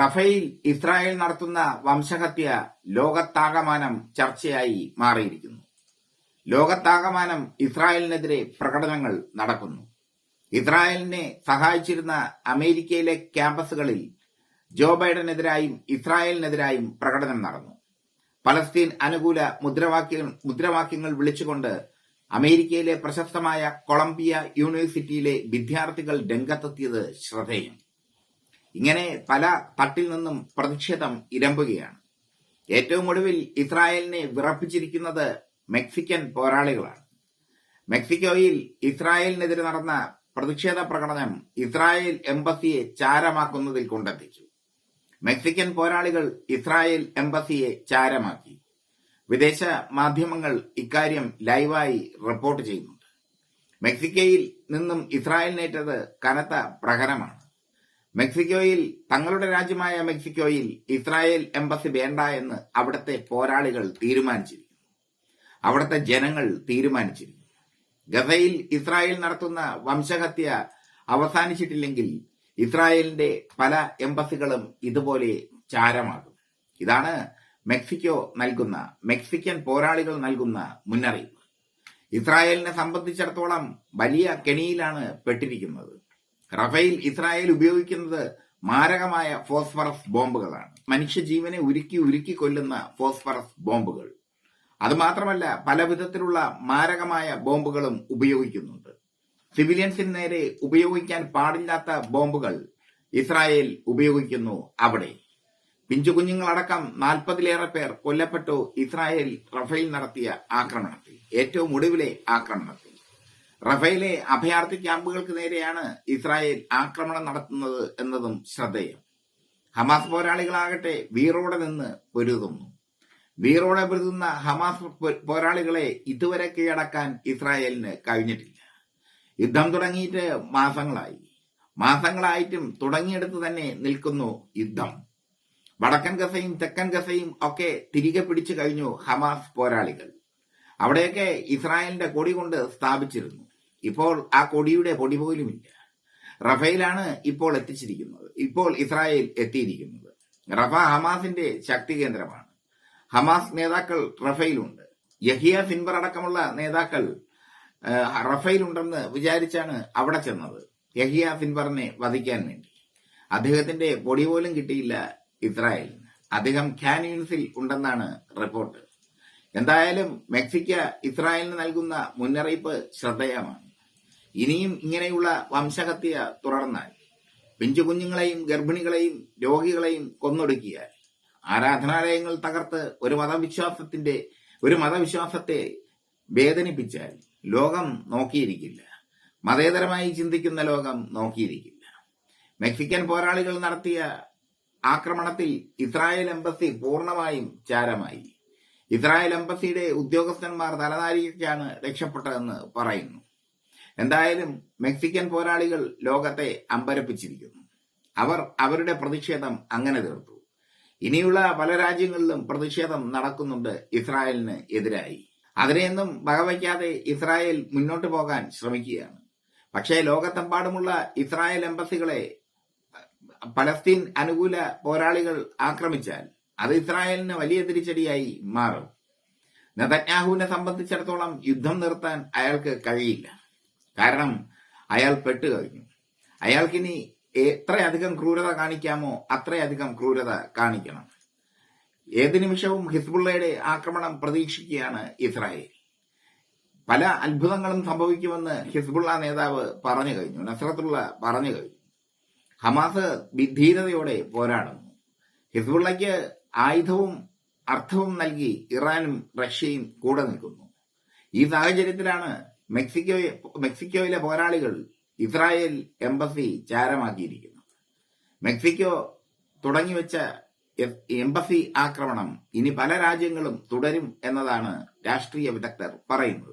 Rafale Israel നടത്തുന്ന വംശഹത്യ ലോകത്താകമാനം ചർച്ചയായി മാറിയിരിക്കുന്നു. ലോകത്താകമാനം ഇസ്രായേലിനെതിരെ പ്രകടനങ്ങൾ നടക്കുന്നു. ഇസ്രായേലിനെ സഹായിച്ചിരുന്ന അമേരിക്കയിലെ ക്യാമ്പസുകളിൽ ജോ ബൈഡനെതിരായും ഇസ്രായേലിനെതിരായും പ്രകടനം നടന്നു. പലസ്തീൻ അനുകൂല മുദ്രാവാക്യങ്ങൾ മുദ്രാവാക്യങ്ങൾ വിളിച്ചുകൊണ്ട് അമേരിക്കയിലെ പ്രശസ്തമായ കൊളംബിയ യൂണിവേഴ്സിറ്റിയിലെ വിദ്യാർത്ഥികൾ രംഗത്തെത്തിയത് ശ്രദ്ധേയം. ഇങ്ങനെ പല തട്ടിൽ നിന്നും പ്രതിഷേധം ഇരമ്പുകയാണ്. ഏറ്റവും ഒടുവിൽ ഇസ്രായേലിനെ വിറപ്പിച്ചിരിക്കുന്നത് മെക്സിക്കൻ പോരാളികളാണ്. മെക്സിക്കോയിൽ ഇസ്രായേലിനെതിരെ നടന്ന പ്രതിഷേധ പ്രകടനം ഇസ്രായേൽ എംബസിയെ ചാരമാക്കുന്നതിൽ കൊണ്ടെത്തിച്ചു. മെക്സിക്കൻ പോരാളികൾ ഇസ്രായേൽ എംബസിയെ ചാരമാക്കി. വിദേശ മാധ്യമങ്ങൾ ഇക്കാര്യം ലൈവായി റിപ്പോർട്ട് ചെയ്യുന്നുണ്ട്. മെക്സിക്കോയിൽ നിന്നും ഇസ്രായേലിനേറ്റത് കനത്ത പ്രഹരമാണ്. മെക്സിക്കോയിൽ തങ്ങളുടെ രാജ്യമായ മെക്സിക്കോയിൽ ഇസ്രായേൽ എംബസി വേണ്ട എന്ന് അവിടുത്തെ പോരാളികൾ തീരുമാനിച്ചിരിക്കുന്നു. അവിടുത്തെ ജനങ്ങൾ തീരുമാനിച്ചിരിക്കുന്നു. ഗസയിൽ ഇസ്രായേൽ നടത്തുന്ന വംശഹത്യ അവസാനിച്ചിട്ടില്ലെങ്കിൽ ഇസ്രായേലിന്റെ പല എംബസികളും ഇതുപോലെ ചാരമാകും. ഇതാണ് മെക്സിക്കോ നൽകുന്ന മെക്സിക്കൻ പോരാളികൾ നൽകുന്ന മുന്നറിയിപ്പ്. ഇസ്രായേലിനെ സംബന്ധിച്ചിടത്തോളം വലിയ കെണിയിലാണ് പെട്ടിരിക്കുന്നത്. റഫേൽ ഇസ്രായേൽ ഉപയോഗിക്കുന്നത് മാരകമായ ഫോസ്ഫറസ് ബോംബുകളാണ്. മനുഷ്യജീവനെ ഉരുക്കി ഉരുക്കി കൊല്ലുന്ന ഫോസ്ഫറസ് ബോംബുകൾ. അതുമാത്രമല്ല പല വിധത്തിലുള്ള മാരകമായ ബോംബുകളും ഉപയോഗിക്കുന്നുണ്ട്. സിവിലിയൻസിന് നേരെ ഉപയോഗിക്കാൻ പാടില്ലാത്ത ബോംബുകൾ ഇസ്രായേൽ ഉപയോഗിക്കുന്നു അവിടെ. പിഞ്ചു കുഞ്ഞുങ്ങളടക്കം നാൽപ്പതിലേറെ പേർ കൊല്ലപ്പെട്ടു ഇസ്രായേൽ റഫേൽ നടത്തിയ ആക്രമണത്തിൽ ഏറ്റവും ഒടുവിലെ ആക്രമണത്തിൽ. റഫേലെ അഭയാർത്ഥി ക്യാമ്പുകൾക്ക് നേരെയാണ് ഇസ്രായേൽ ആക്രമണം നടത്തുന്നത് എന്നതും ശ്രദ്ധേയം. ഹമാസ് പോരാളികളാകട്ടെ വീറോടെ നിന്ന് പൊരുതുന്നു. വീറോടെ പൊരുതുന്ന ഹമാസ് പോരാളികളെ ഇതുവരെ കീഴടക്കാൻ ഇസ്രായേലിന് കഴിഞ്ഞിട്ടില്ല. യുദ്ധം തുടങ്ങിയിട്ട് മാസങ്ങളായി. മാസങ്ങളായിട്ടും തുടങ്ങിയെടുത്ത് തന്നെ നിൽക്കുന്നു യുദ്ധം. വടക്കൻ ഗസയും തെക്കൻ ഗസയും ഒക്കെ തിരികെ പിടിച്ചു കഴിഞ്ഞു ഹമാസ് പോരാളികൾ. അവിടെയൊക്കെ ഇസ്രായേലിന്റെ കൊടി കൊണ്ട് സ്ഥാപിച്ചിരുന്നു. ഇപ്പോൾ ആ കൊടിയുടെ പൊടി പോലുമില്ല റഫേലാണ് ഇപ്പോൾ എത്തിച്ചിരിക്കുന്നത്. ഇപ്പോൾ ഇസ്രായേൽ എത്തിയിരിക്കുന്നത്. റഫ ഹമാസിന്റെ ശക്തി കേന്ദ്രമാണ്. ഹമാസ് നേതാക്കൾ റഫേലുണ്ട്. യഹിയ സിൻബർ അടക്കമുള്ള നേതാക്കൾ റഫേലുണ്ടെന്ന് വിചാരിച്ചാണ് അവിടെ ചെന്നത്. യഹിയ സിൻബറിനെ വധിക്കാൻ വേണ്ടി. അദ്ദേഹത്തിന്റെ പൊടി പോലും കിട്ടിയില്ല ഇസ്രായേലിന്. അദ്ദേഹം ഖാൻ ഉണ്ടെന്നാണ് റിപ്പോർട്ട്. എന്തായാലും മെക്സിക്ക ഇസ്രായേലിന് നൽകുന്ന മുന്നറിയിപ്പ് ശ്രദ്ധേയമാണ്. ഇനിയും ഇങ്ങനെയുള്ള വംശഹത്യ തുടർന്നാൽ പിഞ്ചു കുഞ്ഞുങ്ങളെയും ഗർഭിണികളെയും രോഗികളെയും കൊന്നൊടുക്കിയാൽ ആരാധനാലയങ്ങൾ തകർത്ത് ഒരു മതവിശ്വാസത്തിന്റെ ഒരു മതവിശ്വാസത്തെ വേദനിപ്പിച്ചാൽ ലോകം നോക്കിയിരിക്കില്ല. മതേതരമായി ചിന്തിക്കുന്ന ലോകം നോക്കിയിരിക്കില്ല. മെക്സിക്കൻ പോരാളികൾ നടത്തിയ ആക്രമണത്തിൽ ഇസ്രായേൽ എംബസി പൂർണമായും ചാരമായി. ഇസ്രായേൽ എംബസിയുടെ ഉദ്യോഗസ്ഥന്മാർ തലനാരിയൊക്കെയാണ് രക്ഷപ്പെട്ടതെന്ന് പറയുന്നു. എന്തായാലും മെക്സിക്കൻ പോരാളികൾ ലോകത്തെ അമ്പരപ്പിച്ചിരിക്കുന്നു. അവർ അവരുടെ പ്രതിഷേധം അങ്ങനെ തീർത്തു. ഇനിയുള്ള പല രാജ്യങ്ങളിലും പ്രതിഷേധം നടക്കുന്നുണ്ട് ഇസ്രായേലിന് എതിരായി. അതിനെയൊന്നും വകവയ്ക്കാതെ ഇസ്രായേൽ മുന്നോട്ട് പോകാൻ ശ്രമിക്കുകയാണ്. പക്ഷേ ലോകത്തെമ്പാടുമുള്ള ഇസ്രായേൽ എംബസികളെ പലസ്തീൻ അനുകൂല പോരാളികൾ ആക്രമിച്ചാൽ അത് ഇസ്രായേലിന് വലിയ തിരിച്ചടിയായി മാറും. നെതന്യാഹുവിനെ സംബന്ധിച്ചിടത്തോളം യുദ്ധം നിർത്താൻ അയാൾക്ക് കഴിയില്ല. കാരണം അയാൾ പെട്ടുകഴിഞ്ഞു അയാൾക്കിനി എത്രയധികം ക്രൂരത കാണിക്കാമോ അത്രയധികം ക്രൂരത കാണിക്കണം. ഏത് നിമിഷവും ഹിസ്ബുള്ളയുടെ ആക്രമണം പ്രതീക്ഷിക്കുകയാണ് ഇസ്രായേൽ. പല അത്ഭുതങ്ങളും സംഭവിക്കുമെന്ന് ഹിസ്ബുള്ള നേതാവ് പറഞ്ഞു കഴിഞ്ഞു. നസ്രത്തുള്ള പറഞ്ഞു കഴിഞ്ഞു. ഹമാസ് വിധീരതയോടെ പോരാടുന്നു. ഹിസ്ബുള്ളയ്ക്ക് ആയുധവും അർത്ഥവും നൽകി ഇറാനും റഷ്യയും കൂടെ നിൽക്കുന്നു. ഈ സാഹചര്യത്തിലാണ് മെക്സിക്കോ മെക്സിക്കോയിലെ പോരാളികൾ ഇസ്രായേൽ എംബസി ചാരമാക്കിയിരിക്കുന്നു. മെക്സിക്കോ തുടങ്ങിവെച്ച എംബസി ആക്രമണം ഇനി പല രാജ്യങ്ങളും തുടരും എന്നതാണ് രാഷ്ട്രീയ വിദഗ്ധർ പറയുന്നത്.